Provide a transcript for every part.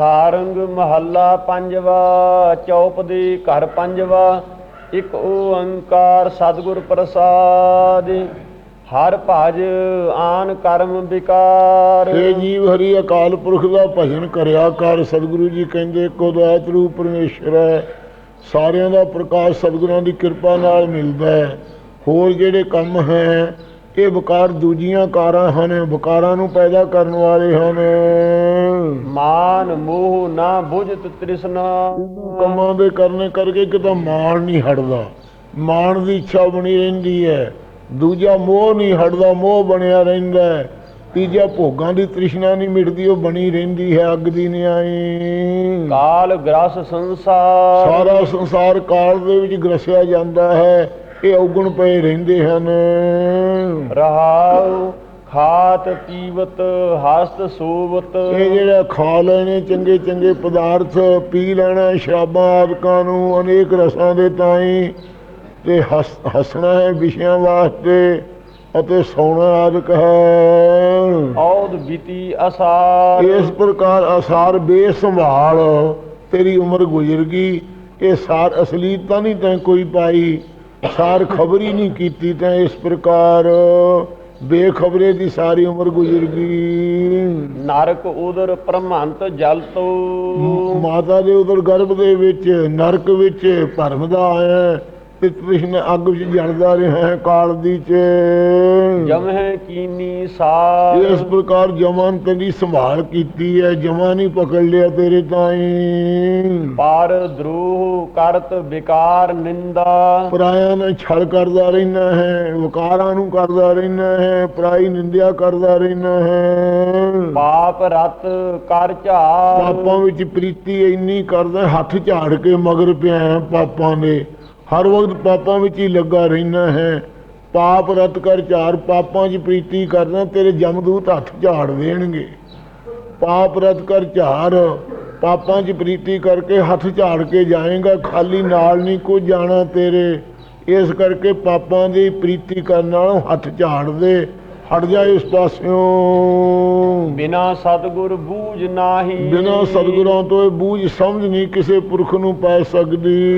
ਸਾਰੰਗ ਮਹੱਲਾ ਪੰਜਵਾ ਚੌਪਦੀ ਘਰ ਪੰਜਵਾ, ਇੱਕ ਓੰਕਾਰ ਸਤਿਗੁਰ ਪ੍ਰਸਾਦ। ਹਰ ਭਜ ਆਨ ਕਰਮ ਵਿਕਾਰ। ਇਹ ਜੀਵ ਹਰੀ ਅਕਾਲ ਪੁਰਖ ਦਾ ਭਜਨ ਕਰਿਆ ਕਰ, ਸਤਿਗੁਰੂ ਜੀ ਕਹਿੰਦੇ ਕੋਦਾਤ ਰੂਪ ਪਰਮੇਸ਼ਰ ਹੈ। ਸਾਰਿਆਂ ਦਾ ਪ੍ਰਕਾਸ਼ ਸਤਿਗੁਰਾਂ ਦੀ ਕਿਰਪਾ ਨਾਲ ਮਿਲਦਾ ਹੈ। ਹੋਰ ਜਿਹੜੇ ਕੰਮ ਹੈ ਇਹ ਵਿਕਾਰ ਦੂਜੀਆਂ ਕਾਰਾਂ ਹਨ ਵਿਕਾਰਾਂ ਨੂੰ ਪੈਦਾ ਕਰਨ ਵਾਲੇ ਹਨ। ਮਾਨ ਮੋਹ ਨਾ ਬੁਝਤ ਤ੍ਰਿਸ਼ਨਾ। ਕੰਮਾਂ ਦੇ ਕਰਨੇ ਕਰਕੇ ਕਿਤੇ ਮਾਣ ਨਹੀਂ ਹਟਦਾ। ਮਾਣ ਦੀ ਇੱਛਾ ਬਣੀ ਰਹਿੰਦੀ ਹੈ। ਦੂਜਾ ਮੋਹ ਨਹੀਂ ਹਟਦਾ ਮੋਹ ਬਣਿਆ ਰਹਿੰਦਾ ਹੈ। ਤੀਜਾ ਭੋਗਾਂ ਦੀ ਤ੍ਰਿਸ਼ਨਾ ਨਹੀਂ ਮਿਟਦੀ ਉਹ ਬਣੀ ਰਹਿੰਦੀ ਹੈ ਅੱਗ ਦੀ ਨਿਆਈ ਕਾਲ ਗ੍ਰਸ ਸੰਸਾਰ। ਸਾਰਾ ਸੰਸਾਰ ਕਾਲ ਦੇ ਵਿੱਚ ਗਰਸਿਆ ਜਾਂਦਾ ਹੈ। ਇਹ ਔਗਣ ਪਏ ਰਹਿੰਦੇ ਹਨ। ਰਹਾਉ ਖਾਤ ਪੀਵਤ ਹਸਤ ਸੋਵਤ। ਇਹ ਜਿਹੜਾ ਖਾ ਲੈਣੇ ਚੰਗੇ ਚੰਗੇ ਪਦਾਰਥ ਪੀ ਲੈਣਾ ਸ਼ਰਾਬਾਂ ਆਦਿਕਾਂ ਨੂੰ ਅਨੇਕ ਰਸਾਂ ਦੇ ਤਾਈ ਤੇ ਹੱਸ- ਹੱਸਣਾ ਹੈ ਵਿਸ਼ਿਆਂ ਵਾਸਤੇ ਅਤੇ ਸੌਣਾ ਆਦਿਕ ਹੈ। ਔਦ ਬੀਤੀ ਅਸਾਰ। ਇਸ ਪ੍ਰਕਾਰ ਅਸਾਰ ਬੇਸੰਭਾਲ ਤੇਰੀ ਉਮਰ ਗੁਜ਼ਰ ਗਈ। ਇਹ ਸਾਰ ਅਸਲੀ ਤਾਂ ਨਹੀਂ ਤੈਂ ਕੋਈ ਪਾਈ। ਸਾਰ ਖਬਰੀ ਨਹੀਂ ਕੀਤੀ ਤੈਂ ਇਸ ਪ੍ਰਕਾਰ ਬੇਖਬਰੇ ਦੀ ਸਾਰੀ ਉਮਰ ਗੁਜ਼ਰ ਗਈ। ਨਰਕ ਉਦਰ ਪ੍ਰਮਹੰਤ ਜਲ ਤੋ। ਮਾਤਾ ਦੇ ਉਦਰ ਗਰਭ ਦੇ ਵਿੱਚ ਨਰਕ ਵਿੱਚ ਭਰਮਦਾ ਆਇਆ। ਤੇ ਕ੍ਰਿਸ਼ਨ ਅੱਗ ਵਿੱਚ ਜਲਦਾ ਰਿਹਾ ਹੈ ਕਾਲ ਦੀ ਚ ਜਮਹਿ ਕੀਨੀ ਸਾਰ। ਇਸ ਪ੍ਰਕਾਰ ਜਮਾਨ ਤੇਰੀ ਸੰਭਾਲ ਕੀਤੀ ਹੈ ਜਮਾ ਨਹੀਂ ਪਕੜ ਲਿਆ ਤੇਰੇ ਤਾਈ। ਪਰ ਦਰੋਹ ਕਰਤ ਵਿਕਾਰ ਨਿੰਦਾ। ਪਰਾਇਆਂ ਨਾਲ ਛਲ ਕਰਦਾ ਰਹਿਣਾ ਹੈ ਵਕਾਰਾਂ ਨੂੰ ਕਰਦਾ ਰਹਿਣਾ ਹੈ ਪਰਾਈ ਨਿੰਦਿਆ ਕਰਦਾ ਰਹਿਣਾ ਹੈ। ਪਾਪ ਰਤ ਕਰ ਝਾਰ ਪਾਪਾਂ ਵਿੱਚ ਪ੍ਰੀਤੀ ਇੰਨੀ ਕਰਦਾ ਹੱਥ ਝਾੜ ਕੇ ਮਗਰ ਪਿਆ ਪਾਪਾਂ ਦੇ। ਹਰ ਵਕਤ ਪਾਪਾਂ ਵਿੱਚ ਹੀ ਲੱਗਾ ਰਹਿਣਾ ਹੈ। ਪਾਪ ਰਤ ਕਰ ਚਾਰ ਪਾਪਾਂ 'ਚ ਪ੍ਰੀਤੀ ਕਰਨਾ, ਤੇਰੇ ਜਮਦੂਤ ਹੱਥ ਝਾੜ ਦੇਣਗੇ। ਪਾਪ ਰਤ ਕਰ ਝਾੜ, ਪਾਪਾਂ 'ਚ ਪ੍ਰੀਤੀ ਕਰਕੇ ਹੱਥ ਝਾੜ ਕੇ ਜਾਏਗਾ। ਖਾਲੀ ਨਾਲ ਨਹੀਂ ਕੋਈ ਜਾਣਾ ਤੇਰੇ। ਇਸ ਕਰਕੇ ਪਾਪਾਂ ਦੀ ਪ੍ਰੀਤੀ ਕਰਨ ਨਾਲੋਂ ਹੱਥ ਝਾੜ ਦੇ। ਹਟ ਜਾ ਇਸ ਪਾਸਿਓਂ। ਬਿਨਾ ਸਤਗੁਰ ਬੂਝ ਨਾਹੀ। ਬਿਨਾਂ ਸਤਿਗੁਰਾਂ ਤੋਂ ਇਹ ਬੂਝ ਸਮਝ ਨਹੀਂ ਕਿਸੇ ਪੁਰਖ ਨੂੰ ਪੈ ਸਕਦੀ।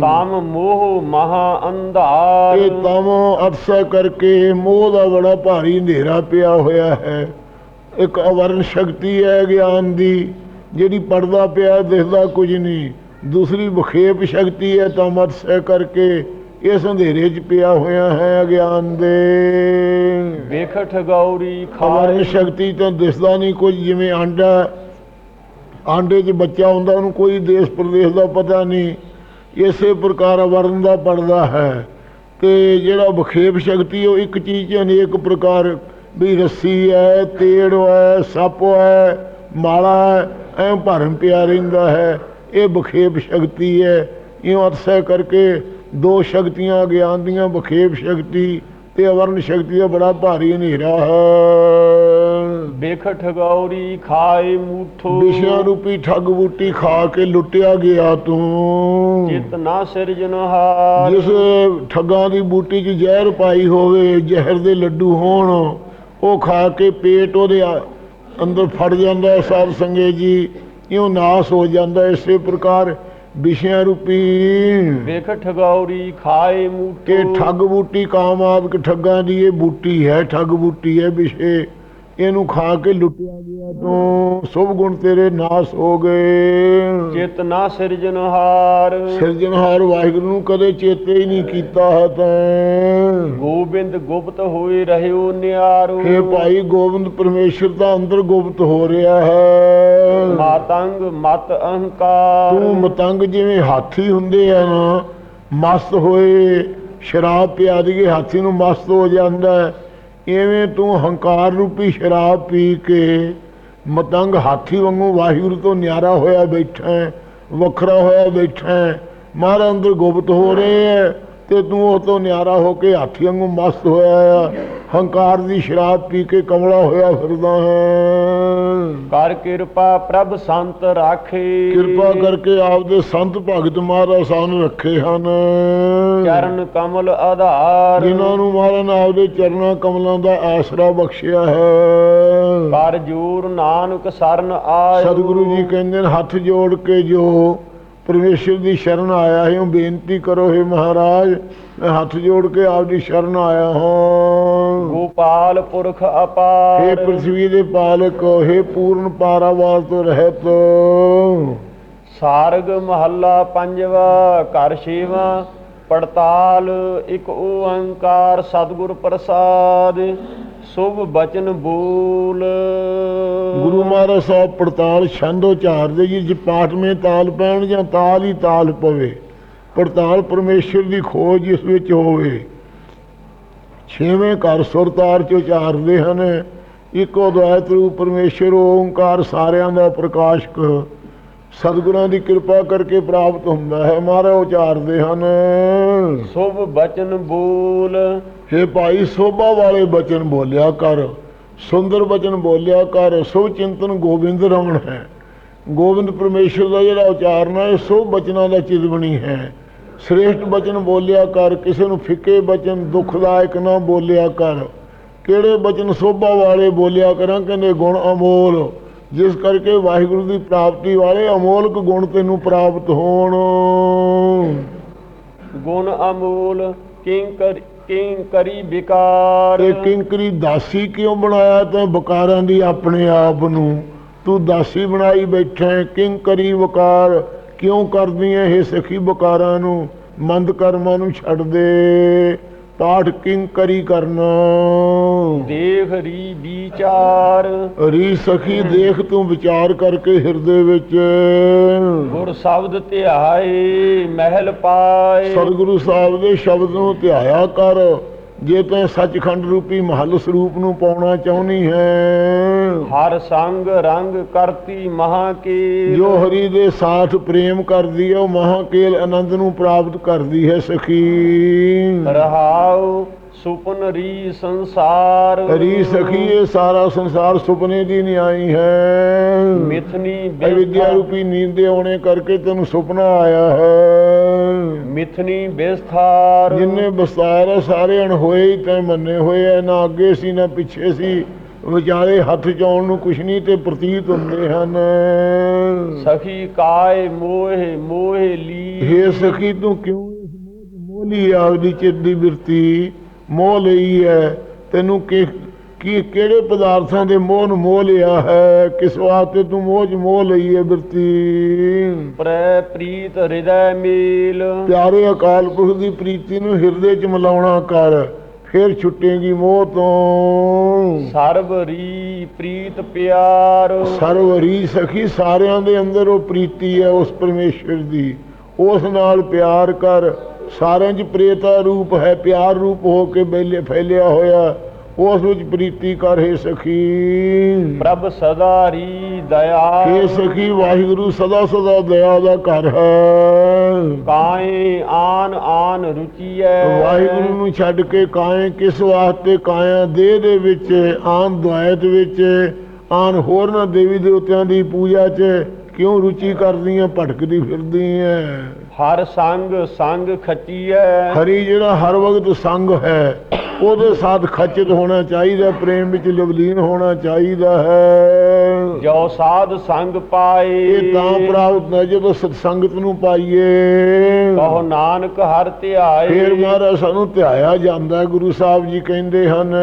ਕਾਮ ਮੋਹ ਮਹਾ ਅੰਧਾਰ। ਇਹ ਤਮ ਅਰਸਾ ਕਰਕੇ ਮੋਹ ਦਾ ਬੜਾ ਭਾਰੀ ਹਨੇਰਾ ਪਿਆ ਹੋਇਆ ਹੈ। ਇੱਕ ਅਵਰਨ ਸ਼ਕਤੀ ਹੈ ਗਿਆਨ ਦੀ ਜਿਹੜੀ ਪੜਦਾ ਪਿਆ ਦਿਸਦਾ ਕੁਝ ਨਹੀਂ। ਦੂਸਰੀ ਵਿਖੇਪ ਸ਼ਕਤੀ ਹੈ ਤਮ ਅਰਸਾ ਕਰਕੇ। ਇਸ ਹਨੇਰੇ 'ਚ ਪਿਆ ਹੋਇਆ ਹੈ ਅਗਿਆਨ ਦੇ। ਵੇਖਠ ਗੌਰੀ ਖਾਏ ਸ਼ਕਤੀ ਤਾਂ ਦਿਸਦਾ ਨਹੀਂ ਕੁਝ ਜਿਵੇਂ ਆਂਡਾ ਆਂਡੇ 'ਚ ਬੱਚਾ ਹੁੰਦਾ ਉਹਨੂੰ ਕੋਈ ਦੇਸ਼ ਪ੍ਰਦੇਸ਼ ਦਾ ਪਤਾ ਨਹੀਂ। ਇਸੇ ਪ੍ਰਕਾਰ ਅਵਰਨ ਦਾ ਪੜਦਾ ਹੈ ਤੇ ਜਿਹੜਾ ਵਿਖੇਪ ਸ਼ਕਤੀ ਉਹ ਇੱਕ ਚੀਜ਼ 'ਚ ਅਨੇਕ ਪ੍ਰਕਾਰ ਵੀ ਰੱਸੀ ਹੈ ਤੇੜ ਹੈ ਸੱਪ ਹੈ ਮਾਲਾ ਹੈ ਐ ਭਰਮ ਪਿਆ ਰਹਿੰਦਾ ਹੈ। ਇਹ ਵਿਖੇਪ ਸ਼ਕਤੀ ਹੈ। ਇਉਂ ਅਰਸਾ ਕਰਕੇ ਦੋ ਸ਼ਕਤੀਆਂ ਗਿਆਨ ਦੀਆਂ ਵਿਖੇਪ ਸ਼ਕਤੀ ਤੇ ਅਵਰਨ ਸ਼ਕਤੀ ਦਾ ਬੜਾ ਭਾਰੀ ਹਨੇਰਾ ਹੈ। ਵੇਖਠ ਗੌਰੀ ਖਾਏ ਮੂਠੋ। ਵਿਸ਼ਿਆਂ ਰੂਪੀ ਠੱਗ ਬੂਟੀ ਖਾ ਕੇ ਲੁੱਟਿਆ ਗਿਆ ਤੂੰ। ਚਿਤ ਨਾ ਸਿਰਜਨਹਾਰ ਜਿਸ ਠੱਗਾਂ ਦੀ ਬੂਟੀ 'ਚ ਜ਼ਹਿਰ ਪਾਈ ਹੋਵੇ ਜ਼ਹਿਰ ਦੇ ਲੱਡੂ ਹੋਣ ਉਹ ਖਾ ਕੇ ਪੇਟ ਉਹਦੇ ਅੰਦਰ ਫੜ ਜਾਂਦਾ ਸਾਧ ਸੰਗੇ ਜੀ ਇਉਂ ਨਾਸ ਹੋ ਜਾਂਦਾ। ਇਸੇ ਪ੍ਰਕਾਰ ਵਿਸ਼ਿਆਂ ਰੂਪੀ। ਵੇਖਠ ਗੌਰੀ ਖਾਏ ਮੂਠੋ। ਕਿ ਠੱਗ ਬੂਟੀ ਕਾਮਾਦਿਕ ਠੱਗਾਂ ਦੀ ਇਹ ਬੂਟੀ ਹੈ ਠੱਗ ਬੂਟੀ ਹੈ ਵਿਸ਼ੇ। ਇਹਨੂੰ ਖਾ ਕੇ ਲੁੱਟਿਆ ਗਿਆ ਤੂੰ। ਸੁਭ ਗੁਣ ਤੇਰੇ ਨਾਸ ਹੋ ਗਏ। ਚਿਤ ਨਾ ਸਿਰਜਨਹਾਰ ਸਿਰਜਣਹਾਰ ਵਾਹਿਗੁਰੂ ਨੂੰ ਕਦੇ ਚੇਤੇ ਹੀ ਨਹੀਂ ਕੀਤਾ ਹੈ ਤੈਂ ਗੋਬਿੰਦ ਗੁਪਤ ਹੋਏ ਰਹਿਓ ਨਿਆਰੋ। ਇਹ ਭਾਈ ਗੋਬਿੰਦ ਪਰਮੇਸ਼ਰ ਦਾ ਅੰਦਰ ਗੁਪਤ ਹੋ ਰਿਹਾ ਹੈ। ਮਾਤੰਗ ਮਤ ਅਹੰਕਾਰ। ਤੂੰ ਮਤੰਗ ਜਿਵੇਂ ਹਾਥੀ ਹੁੰਦੇ ਆ ਨਾ ਮਸਤ ਹੋਏ। ਸ਼ਰਾਬ ਪਿਆ ਦੀਏ ਹਾਥੀ ਨੂੰ ਮਸਤ ਹੋ ਜਾਂਦਾ ਹੈ। ਇਵੇਂ ਤੂੰ ਹੰਕਾਰ ਰੂਪੀ ਸ਼ਰਾਬ ਪੀ ਕੇ ਮਤੰਗ ਹਾਥੀ ਵਾਂਗੂ ਵਾਹਿਗੁਰੂ ਤੋਂ ਨਿਆਰਾ ਹੋਇਆ ਬੈਠਾ ਵੱਖਰਾ ਹੋਇਆ ਬੈਠਾ ਹੈ, ਮਾਰਾ ਅੰਦਰ ਗੁਪਤ ਹੋ ਰਹੇ ਹੈ। ਤੇ ਤੂੰ ਉਹ ਤੋਂ ਨਿਆਰਾ ਹੋ ਕੇ ਹਾਥੀ ਵਾਂਗੂ ਮਸਤ ਹੋਇਆ ਆ। ਹੰਕਾਰ ਦੀ ਸ਼ਰਾਬ ਪੀ ਕੇ ਕਮਲਾ ਹੋਇਆ ਫਿਰਦਾ ਹੈ। ਕਰ ਕਿਰਪਾ ਪ੍ਰਭ ਸੰਤ ਰਾਖੇ। ਕਿਰਪਾ ਕਰਕੇ ਆਪਦੇ ਸੰਤ ਭਗਤ ਮਹਾਰਾਜ ਸਾਨੂੰ ਰੱਖੇ ਹਨ। ਚਰਨ ਕਮਲ ਆਧਾਰ। ਜਿਨ੍ਹਾਂ ਨੂੰ ਮਹਾਰਾਜ ਆਪਦੇ ਚਰਨਾਂ ਕਮਲਾਂ ਦਾ ਆਸਰਾ ਬਖਸ਼ਿਆ ਹੈ। ਕਰ ਜੂਰ ਨਾਨਕ ਸਰਨ ਆਇ ਸਤਿਗੁਰੂ ਜੀ ਕਹਿੰਦੇ ਨੇ ਹੱਥ ਜੋੜ ਕੇ ਜੋ ਪਰਮੇਸ਼ਰ ਦੀ ਸ਼ਰਨ ਆਇਆ ਹੈ ਬੇਨਤੀ ਕਰੋ ਹੈ ਮਹਾਰਾਜ ਮੈਂ ਹੱਥ ਜੋੜ ਕੇ ਆਪਦੀ ਸ਼ਰਨ ਆਇਆ ਹਾਂ। ਗੋਪਾਲ ਪੁਰਖ हे ਅਪਾਰ ਪ੍ਰਥਵੀ ਦੇ ਪਾਲਕ हे ਪੂਰਨ ਪਾਰਾਵਾਰ ਤੋਂ ਰਹਿਤ। ਸਾਰਗ ਮਹੱਲਾ ਪੰਜਵਾ ਘਰ ਛੇਵਾਂ। ਪੜਤਾਲ ਇੱਕ ਓੰਕਾਰ ਸਤਿਗੁਰ ਪ੍ਰਸਾਦ, ਸੁਭ ਬਚਨ ਬੋਲ। ਗੁਰੂ ਮਹਾਰਾਜ ਸਾਹਿਬ, ਪੜਤਾਲ ਛੰਦ ਉਚਾਰਦੇ ਜੀ ਪਾਠ ਮੇ ਤਾਲ ਪੈਣ ਜਾਂ ਤਾਲ ਹੀ ਤਾਲ ਪਵੇ। ਪੜਤਾਲ ਪਰਮੇਸ਼ਰ ਦੀ ਖੋਜ ਇਸ ਵਿੱਚ ਹੋਵੇ। ਛੇਵੇਂ ਘਰ ਸੁਰ ਤਾਰ ਚ ਉਚਾਰਦੇ ਹਨ। ਇੱਕੋ ਦੁਆਇਤ ਰੂਪ ਪਰਮੇਸ਼ਰ, ਓੰਕਾਰ ਸਾਰਿਆਂ ਦਾ ਪ੍ਰਕਾਸ਼ਕ ਸਤਿਗੁਰਾਂ ਦੀ ਕਿਰਪਾ ਕਰਕੇ ਪ੍ਰਾਪਤ ਹੁੰਦਾ ਹੈ। ਮਹਾਰਾਜ ਉਚਾਰਦੇ ਹਨ। ਸੁਭ ਬਚਨ ਬੋਲ। ਹੇ ਭਾਈ ਸੋਭਾ ਵਾਲੇ ਬਚਨ ਬੋਲਿਆ ਕਰ। ਸੁੰਦਰ ਬਚਨ ਬੋਲਿਆ ਕਰ। ਸੁਭ ਚਿੰਤਨ ਗੋਬਿੰਦ ਰਮਣ ਹੈ। ਗੋਬਿੰਦ ਪਰਮੇਸ਼ਰ ਦਾ ਜਿਹੜਾ ਉਚਾਰਨ ਹੈ ਇਹ ਸੁਭ ਬਚਨਾਂ ਦਾ ਚਿਤਵਣੀ ਹੈ। ਸ੍ਰੇਸ਼ਟ ਬਚਨ ਬੋਲਿਆ ਕਰ। ਕਿਸੇ ਨੂੰ ਫਿੱਕੇ ਬਚਨ ਦੁਖਦਾਇਕ ਨਾ ਬੋਲਿਆ ਕਰ। ਕਿਹੜੇ ਬਚਨ ਸੋਭਾ ਵਾਲੇ ਬੋਲਿਆ ਕਰਾਂ? ਕਹਿੰਦੇ ਗੁਣ ਅਮੋਲ। ਜਿਸ ਕਰਕੇ ਵਾਹਿਗੁਰੂ ਦੀ ਪ੍ਰਾਪਤੀ ਵਾਲੇ ਅਮੋਲਕ ਗੁਣ ਤੈਨੂੰ ਪ੍ਰਾਪਤ ਹੋਣ। ਗੁਣ ਅਮੂਲ ਕਿੰਕਰ ਕਿੰਕਰੀ ਵਿਕਾਰ। ਤੇ ਕਿੰਕਰੀ ਦਾਸੀ ਕਿਉਂ ਬਣਾਇਆ ਤੈਂ? ਬਕਾਰਾਂ ਦੀ ਆਪਣੇ ਆਪ ਨੂੰ। ਤੂੰ ਦਾਸੀ ਬਣਾਈ ਬੈਠਾ ਕਿੰਕਰੀ ਵਕਾਰ। ਕਿਉਂ ਕਰਦੀ ਹੈ ਇਹ ਸਖੀ ਬਕਾਰਾਂ ਨੂੰ? ਮੰਦ ਕਰਮਾਂ ਨੂੰ ਛੱਡ ਦੇ। ਪਾਠ ਕਿੰਕਰੀ ਕਰਨਾ? ਦੇਖ ਰੀ ਵਿਚਾਰ। ਰੀ ਸਖੀ ਦੇਖ ਤੂੰ ਵਿਚਾਰ ਕਰਕੇ ਹਿਰਦੇ ਵਿੱਚ। ਗੁਰ ਸ਼ਬਦ ਧਿਆਏ ਮਹਿਲ ਪਾਏ। ਸਤਿਗੁਰੂ ਸਾਹਿਬ ਦੇ ਸ਼ਬਦ ਨੂੰ ਧਿਆਇਆ ਕਰ। ਜੇ ਤੈਂ ਸੱਚਖੰਡ ਰੂਪੀ ਮਹੱਲ ਸਰੂਪ ਨੂੰ ਪਾਉਣਾ ਚਾਹੁੰਦੀ ਹੈ ਹਰ ਸੰਗ ਰੰਗ ਕਰਤੀ ਮਹਾ ਕੀ ਜੋ ਹਰੀ ਦੇ ਸਾਥ ਪ੍ਰੇਮ ਕਰਦੀ ਹੈ ਉਹ ਮਹਾਕੇਲ ਆਨੰਦ ਨੂੰ ਪ੍ਰਾਪਤ ਕਰਦੀ ਹੈ ਸਖੀ। ਰਹਾਉ ਸੁਪਨ ਰੀ ਸੰਸਾਰ। ਹਰੀ ਸਖੀ ਇਹ ਸਾਰਾ ਸੰਸਾਰ ਸੁਪਨੇ ਦੀ ਨਹੀਂ ਆਈ ਹੈ। ਮਿਥਨੀ ਅਵਿਦਿਆ ਰੂਪੀ ਨੀਂਦ ਦੇ ਆਉਣੇ ਕਰਕੇ ਤੈਨੂੰ ਸੁਪਨਾ ਆਇਆ ਹੈ। ਮਿਥਨੀ ਬਿਸਥਾਰ ਜਿੰਨੇ ਬਸਾਰ ਸਾਰੇ ਅਣਹੋਏ ਹੀ ਤੈ ਮੰਨੇ ਹੋਏ ਐ ਨਾ ਅੱਗੇ ਸੀ ਨਾ ਪਿੱਛੇ ਸੀ। ਵਿਚਾਰੇ ਹੱਥ ਚਾਉਣ ਨੂੰ ਕੁਛ ਨਹੀਂ ਤੇ ਪ੍ਰਤੀਤ ਹੁੰਦੇ ਹਨ। ਸਖੀ ਕਾਇ ਮੋਹਿ ਮੋਹਿ ਲੀ। ਹੇ ਸਖੀ ਤੂੰ ਕਿਉਂ ਇਸ ਮੋਹ ਮੋਹ ਲਈ ਆਪਦੀ ਚਿੱਤ ਦੀ ਬਿਰਤੀ ਮੋਹ ਲਈ ਹੈ? ਤੈਨੂੰ ਕਿ ਕੀ ਕਿਹੜੇ ਪਦਾਰਥਾਂ ਦੇ ਮੋਹ ਨੂੰ ਮੋਹ ਲਿਆ ਹੈ? ਕਿਸ ਵਾਸਤੇ ਤੂੰ ਮੋਹ 'ਚ ਮੋਹ ਲਈ ਹੈ ਬਿਰਤੀ? ਪ੍ਰੈ ਪ੍ਰੀਤ ਹਿਰਦੈ ਮੇਲ। ਪਿਆਰੇ ਅਕਾਲ ਪੁਰਖ ਦੀ ਪ੍ਰੀਤੀ ਨੂੰ ਹਿਰਦੇ 'ਚ ਮਿਲਾਉਣਾ ਕਰ ਫਿਰ ਛੁੱਟੇਗੀ ਮੋਹ ਤੋਂ। ਸਰਬ ਰੀ ਪ੍ਰੀਤ ਪਿਆਰ। ਸਰਵਰੀ ਸਖੀ ਸਾਰਿਆਂ ਦੇ ਅੰਦਰ ਉਹ ਪ੍ਰੀਤੀ ਹੈ ਉਸ ਪਰਮੇਸ਼ਰ ਦੀ। ਉਸ ਨਾਲ ਪਿਆਰ ਕਰ ਸਾਰਿਆਂ 'ਚ ਪ੍ਰੇਤਾ ਰੂਪ ਹੈ ਪਿਆਰ ਰੂਪ ਹੋ ਕੇ ਬੈਲੇ ਫੈਲਿਆ ਹੋਇਆ। ਉਸ ਵਿੱਚ ਪ੍ਰੀਤੀ ਕਰ ਹੈ ਸਖੀ। ਪ੍ਰਭ ਸਦਾ ਰੀ ਦਇਆ। ਇਹ ਸਖੀ ਵਾਹਿਗੁਰੂ ਸਦਾ ਸਦਾ ਦਇਆ ਦਾ ਘਰ ਹੈ। ਕਾਏ ਆਨ ਆਨ ਰੁਚੀਐ। ਵਾਹਿਗੁਰੂ ਨੂੰ ਛੱਡ ਕੇ ਕਾਏ ਕਿਸ ਵਾਸਤੇ ਕਾਇਆ ਦੇਹ ਦੇ ਵਿੱਚ ਆਨ ਦੁਆਇਤ ਵਿੱਚ ਆਨ ਹੋਰਨਾਂ ਦੇਵੀ ਦੇਵਤਿਆਂ ਦੀ ਪੂਜਾ 'ਚ ਕਿਉਂ ਰੁਚੀ ਕਰਦੀਆਂ ਭਟਕਦੀ ਫਿਰਦੀਆਂ ਹਰ ਸੰਗ ਸੰਗ ਖਚੀਐ। ਹਰੀ ਜਿਹੜਾ ਹਰ ਵਕਤ ਸੰਗ ਹੈ ਉਹਦੇ ਸਾਥ ਖਚਿਤ ਹੋਣਾ ਚਾਹੀਦਾ ਪ੍ਰੇਮ ਵਿੱਚ ਲਵਲੀਨ ਹੋਣਾ ਚਾਹੀਦਾ ਹੈ। ਜੋ ਸਾਧ ਸੰਗ ਪਾਏ। ਇਹ ਤਾਂ ਪ੍ਰਾਪਤ ਹੈ ਜਦੋਂ ਸਤਸੰਗਤ ਨੂੰ ਪਾਈਏ। ਕਹੋ ਨਾਨਕ ਹਰ ਧਿਆਏ। ਫੇਰ ਮਹਾਰਾਜ ਸਾਨੂੰ ਧਿਆਇਆ ਜਾਂਦਾ ਗੁਰੂ ਸਾਹਿਬ ਜੀ ਕਹਿੰਦੇ ਹਨ।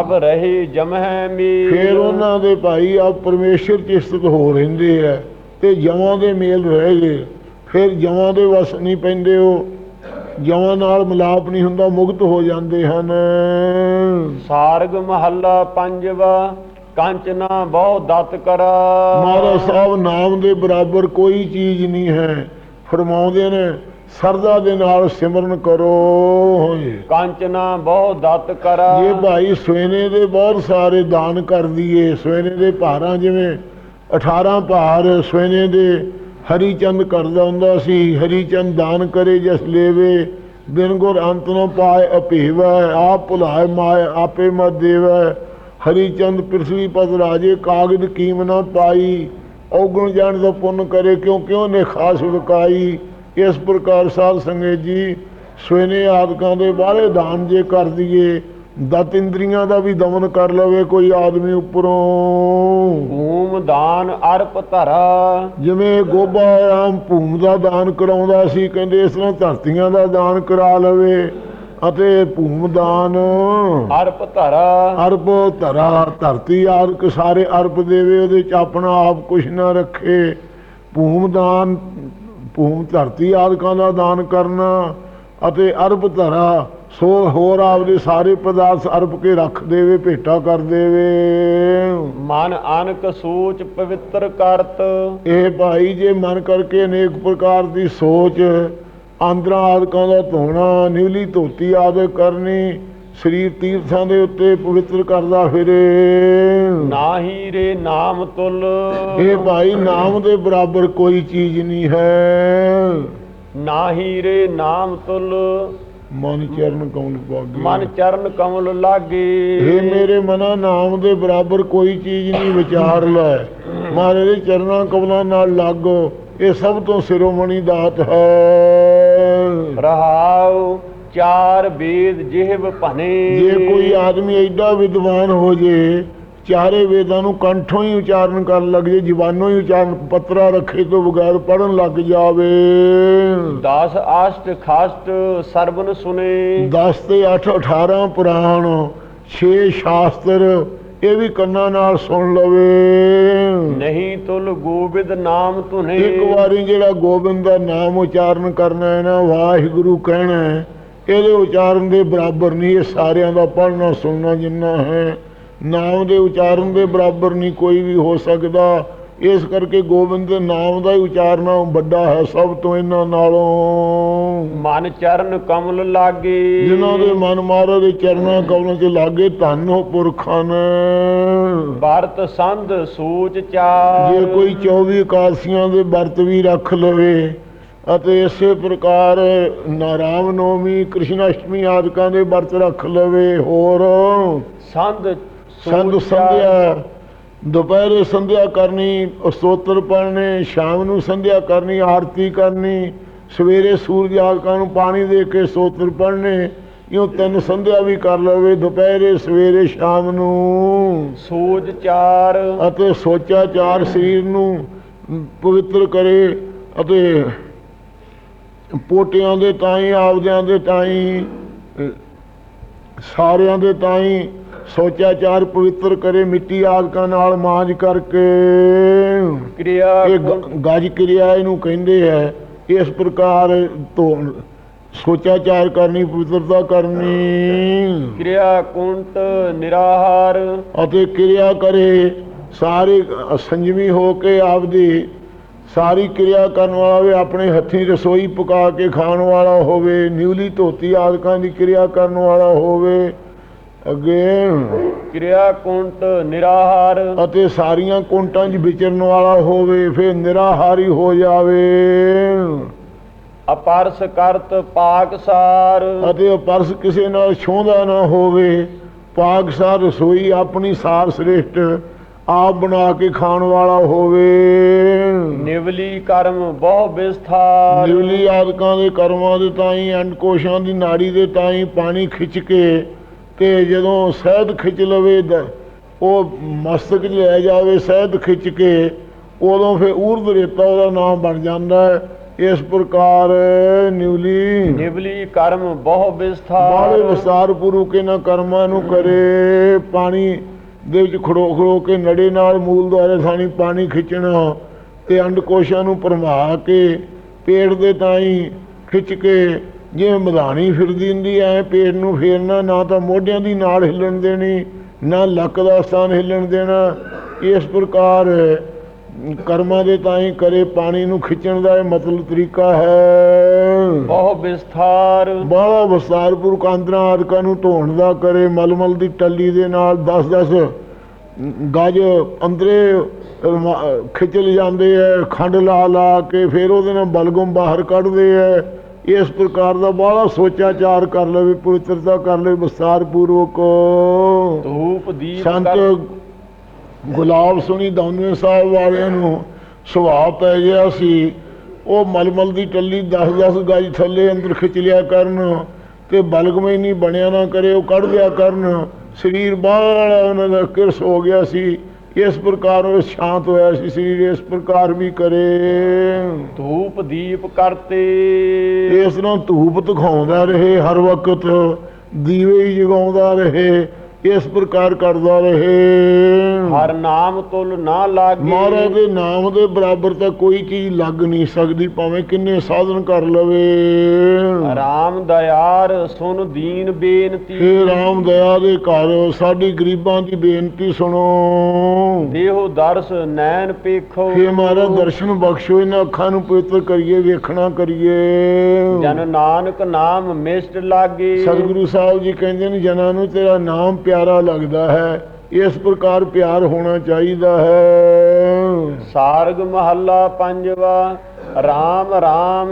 ਅਬ ਰਹੇ ਜਮਹਿ ਮੇਲ। ਫੇਰ ਉਹਨਾਂ ਦੇ ਭਾਈ ਆਪ ਪਰਮੇਸ਼ਰ ਚ ਸਥਿਤ ਹੋ ਰਹਿੰਦੇ ਆ ਤੇ ਜਵਾਂ ਦੇ ਮੇਲ ਰਹਿ ਗਏ। ਫਿਰ ਜਵਾਂ ਦੇ ਵਸ ਨਹੀਂ ਪੈਂਦੇ ਉਹ। ਜਵਾਂ ਨਾਲ ਮਿਲਾਪ ਨਹੀਂ ਹੁੰਦਾ ਮੁਕਤ ਹੋ ਜਾਂਦੇ ਹਨ। ਸਾਰਗ ਮਹੱਲਾ ਪੰਜਵਾ ਕੰਚਨਾ ਬਹੁ ਦਤ ਕਰਾ। ਮਹਾਰਾਜ ਸਾਹਿਬ ਨਾਮ ਦੇ ਬਰਾਬਰ ਕੋਈ ਚੀਜ਼ ਨਹੀਂ ਹੈ। ਫਰਮਾਉਂਦੇ ਨੇ ਸਰਦਾ ਦੇ ਨਾਲ ਸਿਮਰਨ ਕਰੋ। ਕੰਚਨਾ ਬਹੁ ਦਤ ਕਰਾ। ਜੇ ਭਾਈ ਸਵੇਨੇ ਦੇ ਬਹੁਤ ਸਾਰੇ ਦਾਨ ਕਰ ਦਈਏ ਸਵੇਨੇ ਦੇ ਭਾਰਾਂ ਜਿਵੇਂ 18 ਭਾਰ ਸਵੇਨੇ ਦੇ ਹਰੀ ਚੰਦ ਕਰਦਾ ਹੁੰਦਾ ਸੀ, ਹਰੀ ਚੰਦ ਦਾਨ ਕਰੇ ਜਸ ਲੇਵੇ, ਬਿਨ ਗੁਰ ਅੰਤ ਨ ਪਾਏ ਅਭੇਵੈ, ਆਪ ਭੁਲਾਏ ਮਾਇ ਆਪੇ ਮਤ ਦੇਵੈ। ਹਰੀ ਚੰਦ ਪ੍ਰਿਥਵੀ ਪਦ ਰਾਜੇ ਕਾਗਦ ਕੀਮ ਨ ਪਾਈ, ਔਗਣ ਜਾਣ ਦਾ ਪੁੰਨ ਕਰੇ ਕਿਉਂ ਕਿਉਂ ਨੇ ਖਾਸ ਵਿਕਾਈ? ਇਸ ਪ੍ਰਕਾਰ ਸਾਧ ਸੰਗਤ ਜੀ, ਸਵੇਨੇ ਆਦਿਕਾਂ ਦੇ ਬਾਹਲੇ ਦਾਨ ਜੇ ਕਰ ਦਈਏ ਦਤ ਇੰਦਰੀਆਂ ਦਾ ਵੀ ਦਮਨ ਕਰ ਲਵੇ ਕੋਈ ਆਦਮੀ ਉੱਪਰੋਂ। ਭੂਮ ਦਾਨ ਅਰਪ ਧਰਾ। ਜਿਵੇਂ ਗੋਬਾ ਰਾਮ ਭੂਮ ਦਾ ਦਾਨ ਕਰਾਉਂਦਾ ਸੀ ਕਹਿੰਦੇ ਇਸ ਤਰ੍ਹਾਂ ਧਰਤੀਆਂ ਦਾ ਦਾਨ ਕਰਾ ਲਵੇ ਅਤੇ ਭੂਮ ਦਾਨ ਅਰਪ ਧਰਾ। ਅਰਬ ਧਰਾ ਧਰਤੀ ਆਦਿਕ ਸਾਰੇ ਅਰਬ ਦੇਵੇ ਉਹਦੇ ਚ ਆਪਣਾ ਆਪ ਕੁਛ ਨਾ ਰੱਖੇ। ਭੂਮ ਦਾਨ ਭੂਮ ਧਰਤੀ ਆਦਿਕਾਂ ਦਾ ਦਾਨ ਕਰਨਾ ਅਤੇ ਅਰਬ ਧਰਾ ਸੋ ਹੋਰ ਆਪਦੇ ਸਾਰੇ ਪਦਾਰਥ ਅਰਬ ਕੇ ਰੱਖ ਦੇਵੇ ਭੇਟਾ ਕਰ ਦੇਵੇ। ਮਨ ਅਨਕ ਸੋਚ ਪਵਿੱਤਰ ਕਰਤ। ਇਹ ਭਾਈ ਜੇ ਮਨ ਕਰਕੇ ਅਨੇਕ ਪ੍ਰਕਾਰ ਦੀ ਸੋਚ ਆਂਦਰਾਂ ਆਦਿਕਾਂ ਦਾ ਧੋਣਾ ਨੀਲੀ ਧੋਤੀ ਆਦਿ ਕਰਨੀ ਸਰੀਰ ਤੀਰਥਾਂ ਦੇ ਉੱਤੇ ਪਵਿੱਤਰ ਕਰਦਾ ਫਿਰੇ। ਨਾਹੀ ਰੇ ਨਾਮ ਤੁਲ। ਇਹ ਭਾਈ ਨਾਮ ਦੇ ਬਰਾਬਰ ਕੋਈ ਚੀਜ਼ ਨਹੀਂ ਹੈ। ਨਾਹੀ ਰੇ ਨਾਮ ਤੁਲ। ਮਨ ਚਰਨ ਕੌਣ ਪਾਗੇ। ਮਨ ਚਰਨ ਕਮਲ ਲਾਗੇ। ਇਹ ਮੇਰੇ ਮਨਾ ਨਾਮ ਦੇ ਬਰਾਬਰ ਕੋਈ ਚੀਜ਼ ਨਹੀਂ ਵਿਚਾਰ ਲੈ। ਮਾਰੇ ਦੇ ਚਰਨਾਂ ਕਮਲਾਂ ਨਾਲ ਲਾਗੋ। ਇਹ ਸਭ ਤੋਂ ਸਿਰੋਮਣੀ ਦਾਤ ਹੈ। ਰਹਾਉ ਚਾਰ ਵੇਦ ਜਿਹਬ ਭਨੇ ਜੇ ਕੋਈ ਆਦਮੀ ਐਡਾ ਵਿਦਵਾਨ ਹੋ ਜੇ ਚਾਰੇ ਵੇਦਾਂ ਨੂੰ ਕੰਠੋਂ ਹੀ ਉਚਾਰਨ ਕਰਨ ਲੱਗ ਜੇ ਜ਼ਬਾਨੋਂ ਹੀ ਉਚਾਰਨ ਪੱਤਰਾ ਰੱਖੇ ਤੋਂ ਬਗੈਰ ਪੜਨ ਲੱਗ ਜਾਵੇ। 10 ਆਸ਼ਟ ਖਾਸਟ ਸਰਬਨ ਸੁਨੇ। 10 ਤੇ 8 18 ਪੁਰਾਣ 6 ਸ਼ਾਸਤਰ ਇਹ ਵੀ ਕੰਨਾਂ ਨਾਲ ਸੁਣ ਲਵੇ। ਨਹੀਂ ਤੁਲ ਗੋਬਿੰਦ ਨਾਮ ਧੁਨੇ। ਇੱਕ ਵਾਰੀ ਜਿਹੜਾ ਗੋਬਿੰਦ ਦਾ ਨਾਮ ਉਚਾਰਨ ਕਰਨਾ ਹੈ ਨਾ ਵਾਹਿਗੁਰੂ ਕਹਿਣਾ ਹੈ, ਇਹਦੇ ਉਚਾਰਨ ਦੇ ਬਰਾਬਰ ਨਹੀਂ ਇਹ ਸਾਰਿਆਂ ਦਾ ਪੜ੍ਹਨਾ ਸੁਣਨਾ ਜਿੰਨਾ ਹੈ। ਨਾਮ ਦੇ ਉਚਾਰਨ ਦੇ ਬਰਾਬਰ ਨਹੀਂ ਕੋਈ ਵੀ ਹੋ ਸਕਦਾ। ਇਸ ਕਰਕੇ ਗੋਬਿੰਦ ਦੇ ਨਾਮ ਦਾ ਹੀ ਉਚਾਰਨਾ ਵੱਡਾ ਹੈ ਸਭ ਤੋਂ ਇਹਨਾਂ ਨਾਲੋਂ। ਮਨ ਚਰਨ ਕਮਲ ਲਾਗੇ। ਜਿਨ੍ਹਾਂ ਦੇ ਮਨ ਮਹਾਰਾਜ ਦੇ ਚਰਨਾਂ ਕਮਲਾਂ 'ਚ ਲਾਗੇ ਧੰਨ ਹੋ ਪੁਰਖਾਂ ਵਰਤ ਸੰਧ ਸੂਚ ਚਾਰ। ਜੇ ਕੋਈ 24 ਇਕਾਦਸ਼ੀਆਂ ਦੇ ਵਰਤ ਵੀ ਰੱਖ ਲਵੇ ਅਤੇ ਇਸੇ ਪ੍ਰਕਾਰ ਨਾਰਾਮ ਨੌਮੀ ਕ੍ਰਿਸ਼ਨ ਅਸ਼ਟਮੀ ਆਦਿਕਾਂ ਦੇ ਵਰਤ ਰੱਖ ਲਵੇ ਹੋਰ ਸੰਧ ਸੰਧ ਸੂਚ ਚਾਰ। ਸੰਧਿਆ ਦੁਪਹਿਰੇ ਸੰਧਿਆ ਕਰਨੀ ਸਤੋਤਰ ਪੜ੍ਹਨੇ ਸ਼ਾਮ ਨੂੰ ਸੰਧਿਆ ਕਰਨੀ ਆਰਤੀ ਕਰਨੀ ਸਵੇਰੇ ਸੂਰਜ ਆਦਿਕਾਂ ਨੂੰ ਪਾਣੀ ਦੇ ਕੇ ਸਤੋਤਰ ਪੜ੍ਹਨੇ ਇਉਂ ਤਿੰਨ ਸੰਧਿਆ ਵੀ ਕਰ ਲਵੇ ਦੁਪਹਿਰੇ ਸਵੇਰੇ ਸ਼ਾਮ ਨੂੰ ਸੂਝ ਚਾਰ ਅਤੇ ਸੋਚਾਚਾਰ ਸਰੀਰ ਨੂੰ ਪਵਿੱਤਰ ਕਰੇ ਅਤੇ ਪੋਟਿਆਂ ਦੇ ਤਾਈਂ ਆਪਦਿਆਂ ਦੇ ਤਾਈਂ ਸਾਰਿਆਂ ਦੇ ਤਾਈਂ ਸੋਚਾਚਾਰ ਪਵਿੱਤਰ ਕਰੇ ਮਿੱਟੀ ਆਦਿਕਾਂ ਨਾਲ ਮਾਂਜ ਕਰਕੇ। ਕਿਰਿਆ ਇਹ ਗਜ ਕਿਰਿਆ ਇਹਨੂੰ ਕਹਿੰਦੇ ਹੈ ਇਸ ਪ੍ਰਕਾਰ ਤੋਂ ਸੋਚਾਚਾਰ ਕਰਨੀ ਪਵਿੱਤਰਤਾ ਕਰਨੀ। ਕਿਰਿਆ ਕੁੰਟ ਨਿਰਾਹਾਰ। ਅਤੇ ਕਿਰਿਆ ਕਰੇ ਸਾਰੇ ਸੰਜਮੀ ਹੋ ਕੇ ਆਪਦੀ ਸਾਰੀ ਕਿਰਿਆ ਕਰਨ ਵਾਲਾ ਹੋਵੇ ਆਪਣੇ ਹੱਥੀਂ ਰਸੋਈ ਪਕਾ ਕੇ ਖਾਣ ਵਾਲਾ ਹੋਵੇ ਨਿਊਲੀ ਧੋਤੀ ਆਦਿਕਾਂ ਦੀ ਕਿਰਿਆ ਕਰਨ ਵਾਲਾ ਹੋਵੇ। ਅੱਗੇ। ਕਿਰਿਆ ਕੁੰਟ ਨਿਰਾਹਾਰ। ਅਤੇ ਸਾਰੀਆਂ ਕੁੰਟਾਂ 'ਚ ਵਿਚਰਨ ਵਾਲਾ ਹੋਵੇ ਫਿਰ ਨਿਰਾਹਾਰੀ ਹੋ ਜਾਵੇ। ਅਪਰਸ ਕਰਤ ਪਾਕਸਾਰ ਅਤੇ ਉਹ ਪਰਸ ਕਿਸੇ ਨਾਲ ਛੋਂਦਾ ਨਾ ਹੋਵੇ ਪਾਕਸਾਰ ਰਸੋਈ ਆਪਣੀ ਸਾਰ ਸ੍ਰੇਸ਼ਟ ਆਪ ਬਣਾ ਕੇ ਖਾਣ ਵਾਲਾ ਹੋਵੇ। ਨਿਵਲੀ ਕਰਮ ਬਹੁ ਵਿਸਥਾਰ। ਨਿਵਲੀ ਆਦਿਕਾਂ ਦੇ ਕਰਮਾਂ ਦੇ ਤਾਈਂ ਅੰਡ ਕੋਸ਼ਾਂ ਦੀ ਨਾੜੀ ਦੇ ਤਾਈਂ ਪਾਣੀ ਖਿੱਚ ਕੇ ਤੇ ਜਦੋਂ ਸਹਿਦ ਖਿੱਚ ਲਵੇ ਦ- ਉਹ ਮਸਤਕ 'ਚ ਲੈ ਜਾਵੇ ਸਹਿਦ ਖਿੱਚ ਕੇ ਉਦੋਂ ਫਿਰ ਊਰਧ ਰੇਤਾ ਉਹਦਾ ਨਾਮ ਬਣ ਜਾਂਦਾ ਹੈ। ਇਸ ਪ੍ਰਕਾਰ ਨਿਵਲੀ ਨਿਵਲੀ ਕਰਮ ਬਹੁ ਬਾਲੇ ਵਿਸਥਾਰ ਵਿਸਤਾਰ ਪੂਰਵਕ ਇਹਨਾਂ ਕਰਮਾਂ ਨੂੰ ਕਰੇ ਪਾਣੀ ਦੇ ਵਿੱਚ ਖੜੋ ਖੜੋ ਕੇ ਨੜੇ ਨਾਲ ਮੂਲ ਦੁਆਰੇ ਥਾਣੀ ਪਾਣੀ ਖਿੱਚਣਾ ਤੇ ਅੰਡ ਕੋਸ਼ਾਂ ਨੂੰ ਭਰਮਾ ਕੇ ਪੇਟ ਦੇ ਤਾਈਂ ਖਿੱਚ ਕੇ ਜਿਵੇਂ ਮਧਾਣੀ ਫਿਰਦੀ ਹੁੰਦੀ ਐ ਪੇਟ ਨੂੰ ਫੇਰਨਾ ਨਾ ਤਾਂ ਮੋਢਿਆਂ ਦੀ ਨਾੜ ਹਿੱਲਣ ਦੇਣੀ ਨਾ ਲੱਕ ਦਾ ਸਥਾਨ ਹਿੱਲਣ ਦੇਣਾ। ਇਸ ਪ੍ਰਕਾਰ ਕਰਮਾਂ ਦੇ ਤਾਈਂ ਕਰੇ ਪਾਣੀ ਨੂੰ ਖਿੱਚਣ ਦਾ ਇਹ ਮਤਲਬ ਤਰੀਕਾ ਹੈ। ਬਹੁ ਵਿਸਥਾਰ। ਬਾਹਲਾ ਵਿਸਤਾਰਪੂਰਵਕ ਆਂਦਰਾਂ ਆਦਿਕਾਂ ਨੂੰ ਧੋਣ ਦਾ ਕਰੇ ਮਲਮਲ ਦੀ ਟੱਲੀ ਦੇ ਨਾਲ 10-10 ਗਜ ਅੰਦਰੇ ਖਿੱਚ ਲਿਜਾਂਦੇ ਐ ਖੰਡ ਲਾ ਲਾ ਕੇ ਫਿਰ ਉਹਦੇ ਨਾਲ ਬਲਗਮ ਬਾਹਰ ਕੱਢਦੇ ਐ। ਇਸ ਪ੍ਰਕਾਰ ਦਾ ਬਾਹਲਾ ਸੋਚਾਚਾਰ ਕਰ ਲਵੇ ਪਵਿੱਤਰਤਾ ਕਰ ਲਵੇ ਵਿਸਤਾਰ ਪੂਰਵਕ। ਧੂਪ ਦੀਪ ਸੰਤ ਗੁਲਾਬ ਸੁਣੀ ਦੌਨੇ ਸਾਹਿਬ ਵਾਲਿਆਂ ਨੂੰ ਸੁਭਾਅ ਪੈ ਗਿਆ ਸੀ। ਉਹ ਮਲਮਲ ਦੀ ਟੱਲੀ 10-10 ਗਜ ਥੱਲੇ ਅੰਦਰ ਖਿੱਚ ਲਿਆ ਕਰਨ ਤੇ ਬਲਗਮਈ ਨਹੀਂ ਬਣਿਆ ਨਾ ਕਰੇ ਉਹ ਕੱਢ ਲਿਆ ਕਰਨ। ਸਰੀਰ ਬਾਹਲਾ ਉਹਨਾਂ ਦਾ ਕਿਰਸ ਹੋ ਗਿਆ ਸੀ। ਇਸ ਪ੍ਰਕਾਰ ਉਹ ਸ਼ਾਂਤ ਹੋਇਆ ਸੀ ਸਰੀਰ ਇਸ ਪ੍ਰਕਾਰ ਵੀ ਕਰੇ। ਧੂਪ ਦੀਪ ਕਰਤੇ। ਇਸ ਨੂੰ ਧੂਪ ਦਿਖਾਉਂਦਾ ਰਹੇ ਹਰ ਵਕਤ ਦੀਵੇ ਹੀ ਜਗਾਉਂਦਾ ਰਹੇ। ਇਸ ਪ੍ਰਕਾਰ ਕਰਦਾ ਰਹੇ। ਹਰ ਨਾਮ ਤੁਲ ਨਾ ਲਾਗੇ। ਮਹਾਰਾਜ ਦੇ ਨਾਮ ਦੇ ਬਰਾਬਰ ਤਾਂ ਕੋਈ ਚੀਜ਼ ਲੱਗ ਨਹੀਂ ਸਕਦੀ ਭਾਵੇਂ ਕਿੰਨੇ ਸਾਧਨ ਕਰ ਲਵੇ। ਰਾਮ ਦਇਆਰ ਸੁਨ ਦੀਨ ਬੇਨਤੀ। ਹੇ ਰਾਮ ਦਇਆ ਦੇ ਘਰ ਸਾਡੀ ਗਰੀਬਾਂ ਦੀ ਬੇਨਤੀ ਸੁਣੋ। ਦੇਹੋ ਦਰਸ ਨੈਣ ਪੇਖੋ। ਹੇ ਮਹਾਰਾਜ ਦਰਸ਼ਨ ਬਖਸ਼ੋ ਇਹਨਾਂ ਅੱਖਾਂ ਨੂੰ ਪਵਿੱਤਰ ਕਰੀਏ ਵੇਖਣਾ ਕਰੀਏ। ਜਨ ਨਾਨਕ ਨਾਮ ਮਿਸ਼ਟ ਲਾਗੇ। ਸਤਿਗੁਰੂ ਸਾਹਿਬ ਜੀ ਕਹਿੰਦੇ ਨੇ ਜਨਾਂ ਨੂੰ ਤੇਰਾ ਨਾਮ ਪਿਆਰਾ ਲੱਗਦਾ ਹੈ ਇਸ ਪ੍ਰਕਾਰ ਪਿਆਰ ਹੋਣਾ ਚਾਹੀਦਾ ਹੈ। ਸਾਰਗ ਮਹੱਲਾ ਪੰਜਵਾ ਰਾਮ ਰਾਮ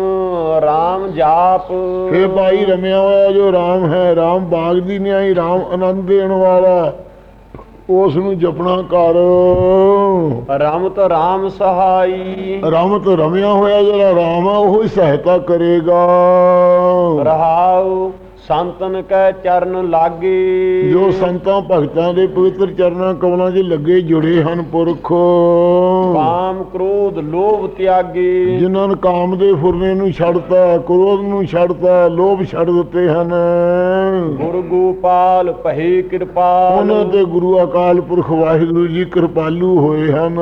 ਰਾਮ ਜਾਪ। ਹੇ ਭਾਈ ਰਮਿਆ ਹੋਇਆ ਜੋ ਰਾਮ ਹੈ ਰਾਮ ਬਾਗ ਦੀ ਨਿਆਈ ਰਾਮ ਆਨੰਦ ਦੇਣ ਵਾਲਾ ਉਸ ਨੂੰ ਜਪਣਾ ਕਰ। ਰਮਤ ਰਾਮ ਸਹਾਈ। ਰਮਤ ਰਮਿਆ ਹੋਇਆ ਜਿਹੜਾ ਰਾਮ ਹੈ ਉਹ ਹੀ ਸਹਾਇਤਾ ਕਰੇਗਾ। ਰਹਾਉ। ਸੰਤਨ ਕੈ ਚਰਨ ਲਾਗੇ। ਜੋ ਸੰਤਾਂ ਭਗਤਾਂ ਦੇ ਪਵਿੱਤਰ ਚਰਨਾਂ ਕਮਲਾਂ 'ਚ ਲੱਗੇ ਜੁੜੇ ਹਨ ਪੁਰਖ। ਕਾਮ ਕ੍ਰੋਧ ਲੋਭ ਤਿਆਗੇ। ਜਿਨ੍ਹਾਂ ਨੇ ਕਾਮ ਦੇ ਫੁਰਨੇ ਨੂੰ ਛੱਡਤਾ ਕ੍ਰੋਧ ਨੂੰ ਛੱਡਤਾ ਲੋਭ ਛੱਡ ਦਿੱਤੇ ਹਨ। ਗੁਰ ਗੋਪਾਲ ਪਹਿ ਕਿਰਪਾਲ। ਉਹਨਾਂ ਤੇ ਗੁਰੂ ਅਕਾਲ ਪੁਰਖ ਵਾਹਿਗੁਰੂ ਜੀ ਕਿਰਪਾਲੂ ਹੋਏ ਹਨ।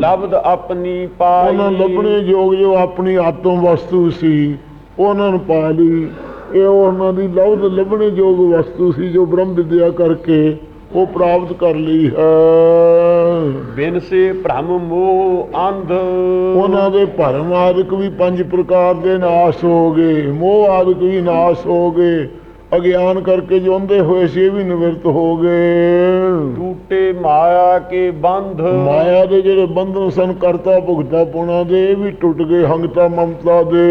ਲਬਦ ਆਪਣੀ ਪਾਈ ਉਹਨਾਂ ਲੱਭਣੇ ਯੋਗ ਜੋ ਆਪਣੀ ਆਤਮ ਵਸਤੂ ਸੀ ਉਹਨਾਂ ਨੂੰ ਪਾ ਲਈ। ਇਹ ਉਹਨਾਂ ਦੀ ਲਬਦ ਲੱਭਣੇ ਯੋਗ ਵਸਤੂ ਸੀ ਜੋ ਬ੍ਰਹਮ ਵਿਦਿਆ ਕਰਕੇ ਉਹ ਪ੍ਰਾਪਤ ਕਰ ਲਈ ਹੈ। ਬਿਨ ਸੇ ਭ੍ਰਮ ਮੋਹ ਅੰਧ। ਉਹਨਾਂ ਦੇ ਭਰਮ ਆਦਿਕ ਵੀ ਪੰਜ ਪ੍ਰਕਾਰ ਦੇ ਨਾਸ਼ ਹੋ ਗਏ ਮੋਹ ਆਦਿਕ ਵੀ ਨਾਸ਼ ਹੋ ਗਏ। ਅਗਿਆਨ ਕਰਕੇ ਜੋ ਅੰਧੇ ਹੋਏ ਸੀ ਇਹ ਵੀ ਨਿਵਰਤ ਹੋ ਗਏ। ਟੂਟੇ ਮਾਇਆ ਕੇ ਬੰਧ। ਮਾਇਆ ਦੇ ਜਿਹੜੇ ਬੰਧਨ ਸਨ ਕਰਤਾ ਭੁਗਤਾ ਪੁਣਾ ਦੇ ਇਹ ਵੀ ਟੁੱਟ ਗਏ ਹੰਗਤਾ ਮਮਤਾ ਦੇ।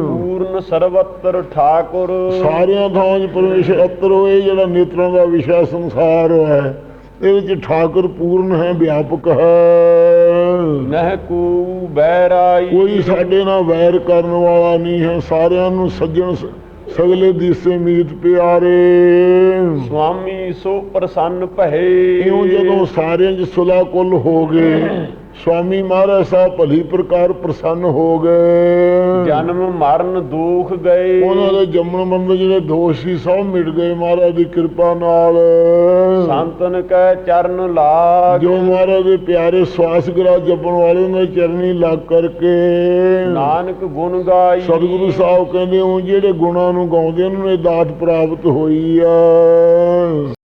ਪੂਰਨ ਸਰਵਤਰ ਠਾਕੁਰ। ਸਾਰਿਆਂ ਥਾਂ 'ਚ ਪਰਮੇਸ਼ਰ ਅਤਰ ਹੋਏ ਜਿਹੜਾ ਨੇਤਰਾਂ ਦਾ ਵਿਸ਼ਾ ਸੰਸਾਰ ਹੈ ਇਹ ਵਿੱਚ ਠਾਕੁਰ ਪੂਰਨ ਹੈ ਵਿਆਪਕ ਹੈ। ਨਹਿ ਕੂ ਬੈਰਾਈ। ਕੋਈ ਸਾਡੇ ਨਾਲ ਵੈਰ ਕਰਨ ਵਾਲਾ ਨਹੀਂ ਹੈ ਸਾਰਿਆਂ ਨੂੰ ਸੱਜਣ ਸਗਲੇ ਦੀਸੇ ਮੀਤ ਪਿਆਰੇ। ਸੁਆਮੀ ਸੋ ਪ੍ਰਸੰਨ ਭਏ। ਇਉਂ ਜਦੋਂ ਸਾਰਿਆਂ 'ਚ ਸੁਲਾ ਕੁੱਲ ਹੋ ਗਏ ਸਵਾਮੀ ਮਹਾਰਾਜ ਸਾਹਿਬ ਭਲੀ ਪ੍ਰਕਾਰ ਪ੍ਰਸੰਨ ਹੋ ਗਏ। ਜਨਮ ਮਰਨ ਦੁਖ ਗਏ। ਉਹਨਾਂ ਦੇ ਜੰਮਣ ਮਰਨ ਦੇ ਜਿਹੜੇ ਦੋਸ਼ ਸੀ ਸਭ ਮਿਟ ਗਏ ਮਹਾਰਾਜ ਦੀ ਕਿਰਪਾ ਨਾਲ। ਸੰਤਨ ਕੈ ਚਰਨ ਲਾਗ। ਜੋ ਮਹਾਰਾਜ ਦੇ ਪਿਆਰੇ ਸਵਾਸ ਗਰਾ ਜਪਣ ਵਾਲੇ ਦੇ ਚਰਨੀ ਲੱਗ ਕਰਕੇ ਨਾਨਕ ਗੁਣ ਗਾਈ। ਸਤਿਗੁਰੂ ਸਾਹਿਬ ਕਹਿੰਦੇ ਉਹ ਜਿਹੜੇ ਗੁਣਾਂ ਨੂੰ ਗਾਉਂਦੇ ਉਹਨਾਂ ਨੂੰ ਇਹ ਦਾਤ ਪ੍ਰਾਪਤ ਹੋਈ ਆ।